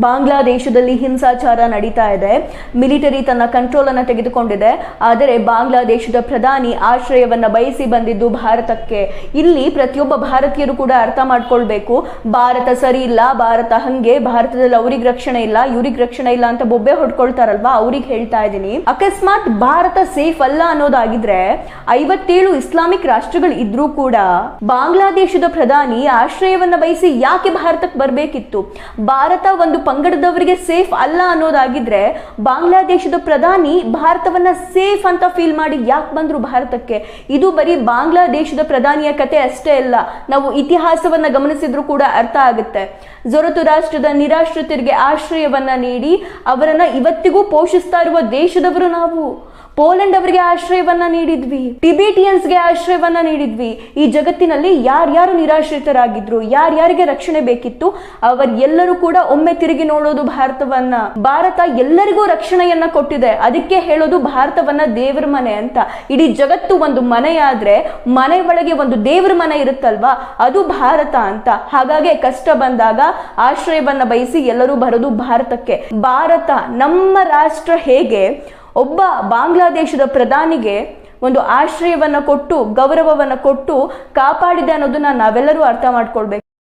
ಬಾಂಗ್ಲಾದೇಶದಲ್ಲಿ ಹಿಂಸಾಚಾರ ನಡೀತಾ ಇದೆ. ಮಿಲಿಟರಿ ತನ್ನ ಕಂಟ್ರೋಲ್ ಅನ್ನು ತೆಗೆದುಕೊಂಡಿದೆ. ಆದರೆ ಬಾಂಗ್ಲಾದೇಶದ ಪ್ರಧಾನಿ ಆಶ್ರಯವನ್ನ ಬಯಸಿ ಬಂದಿದ್ದು ಭಾರತಕ್ಕೆ. ಇಲ್ಲಿ ಪ್ರತಿಯೊಬ್ಬ ಭಾರತೀಯರು ಕೂಡ ಅರ್ಥ ಮಾಡ್ಕೊಳ್ಬೇಕು. ಭಾರತ ಸರಿ ಇಲ್ಲ, ಭಾರತ ಹಂಗೆ, ಭಾರತದಲ್ಲಿ ಅವ್ರಿಗೆ ರಕ್ಷಣೆ ಇಲ್ಲ, ಇವ್ರಿಗೆ ರಕ್ಷಣೆ ಇಲ್ಲ ಅಂತ ಬೊಬ್ಬೆ ಹೊಡ್ಕೊಳ್ತಾರಲ್ವಾ? ಅವ್ರಿಗೆ ಹೇಳ್ತಾ ಇದ್ದೀನಿ. ಅಕಸ್ಮಾತ್ ಭಾರತ ಸೇಫ್ ಅಲ್ಲ ಅನ್ನೋದಾಗಿದ್ರೆ ಐವತ್ತೇಳು ಇಸ್ಲಾಮಿಕ್ ರಾಷ್ಟ್ರಗಳು ಇದ್ರೂ ಕೂಡ ಬಾಂಗ್ಲಾದೇಶದ ಪ್ರಧಾನಿ ಆಶ್ರಯವನ್ನ ಬಯಸಿ ಯಾಕೆ ಭಾರತಕ್ಕೆ ಬರಬೇಕಿತ್ತು? ಭಾರತ ಒಂದು ಪಂಗಡದವರಿಗೆ ಸೇಫ್ ಅಲ್ಲ ಅನ್ನೋದಾಗಿದ್ರೆ ಬಾಂಗ್ಲಾದೇಶದ ಪ್ರಧಾನಿ ಭಾರತವನ್ನ ಸೇಫ್ ಅಂತ ಫೀಲ್ ಮಾಡಿ ಯಾಕೆ ಬಂದ್ರು ಭಾರತಕ್ಕೆ? ಇದು ಬರೀ ಬಾಂಗ್ಲಾದೇಶದ ಪ್ರಧಾನಿಯ ಕತೆ ಅಷ್ಟೇ ಅಲ್ಲ, ನಾವು ಇತಿಹಾಸವನ್ನ ಗಮನಿಸಿದ್ರು ಕೂಡ ಅರ್ಥ ಆಗುತ್ತೆ. ಜೊರತು ರಾಷ್ಟ್ರದ ನಿರಾಶ್ರಿತರಿಗೆ ಆಶ್ರಯವನ್ನ ನೀಡಿ, ಅವರನ್ನ ಇವತ್ತಿಗೂ ಪೋಷಿಸ್ತಾ ಇರುವ ದೇಶದವರು ನಾವು. ಪೋಲೆಂಡ್ ಅವರಿಗೆ ಆಶ್ರಯವನ್ನ ನೀಡಿದ್ವಿ. ಟಿಬೇಟಿಯನ್ಸ್ಗೆ ಆಶ್ರಯವನ್ನ ನೀಡಿದ್ವಿ. ಈ ಜಗತ್ತಿನಲ್ಲಿ ಯಾರ್ಯಾರು ನಿರಾಶ್ರಿತರಾಗಿದ್ರು, ಯಾರ್ಯಾರಿಗೆ ರಕ್ಷಣೆ ಬೇಕಿತ್ತು, ಅವರೆಲ್ಲರೂ ಕೂಡ ಒಮ್ಮೆ ತಿರುಗಿ ನೋಡೋದು ಭಾರತವನ್ನ. ಭಾರತ ಎಲ್ಲರಿಗೂ ರಕ್ಷಣೆಯನ್ನ ಕೊಟ್ಟಿದೆ. ಅದಕ್ಕೆ ಹೇಳೋದು ಭಾರತವನ್ನ ದೇವರ ಮನೆ ಅಂತ. ಇಡೀ ಜಗತ್ತು ಒಂದು ಮನೆಯಾದ್ರೆ ಮನೆ ಒಳಗೆ ಒಂದು ದೇವರ ಮನೆ ಇರುತ್ತಲ್ವಾ? ಅದು ಭಾರತ ಅಂತ. ಹಾಗಾಗಿ ಕಷ್ಟ ಬಂದಾಗ ಆಶ್ರಯವನ್ನ ಬಯಸಿ ಎಲ್ಲರೂ ಬರೋದು ಭಾರತಕ್ಕೆ. ಭಾರತ ನಮ್ಮ ರಾಷ್ಟ್ರ ಹೇಗೆ ಒಬ್ಬ ಬಾಂಗ್ಲಾದೇಶದ ಪ್ರಧಾನಿಗೆ ಒಂದು ಆಶ್ರಯವನ್ನು ಕೊಟ್ಟು ಗೌರವವನ್ನು ಕೊಟ್ಟು ಕಾಪಾಡಿದೆ ಅನ್ನೋದನ್ನ ನಾವೆಲ್ಲರೂ ಅರ್ಥ ಮಾಡ್ಕೊಳ್ಬೇಕು.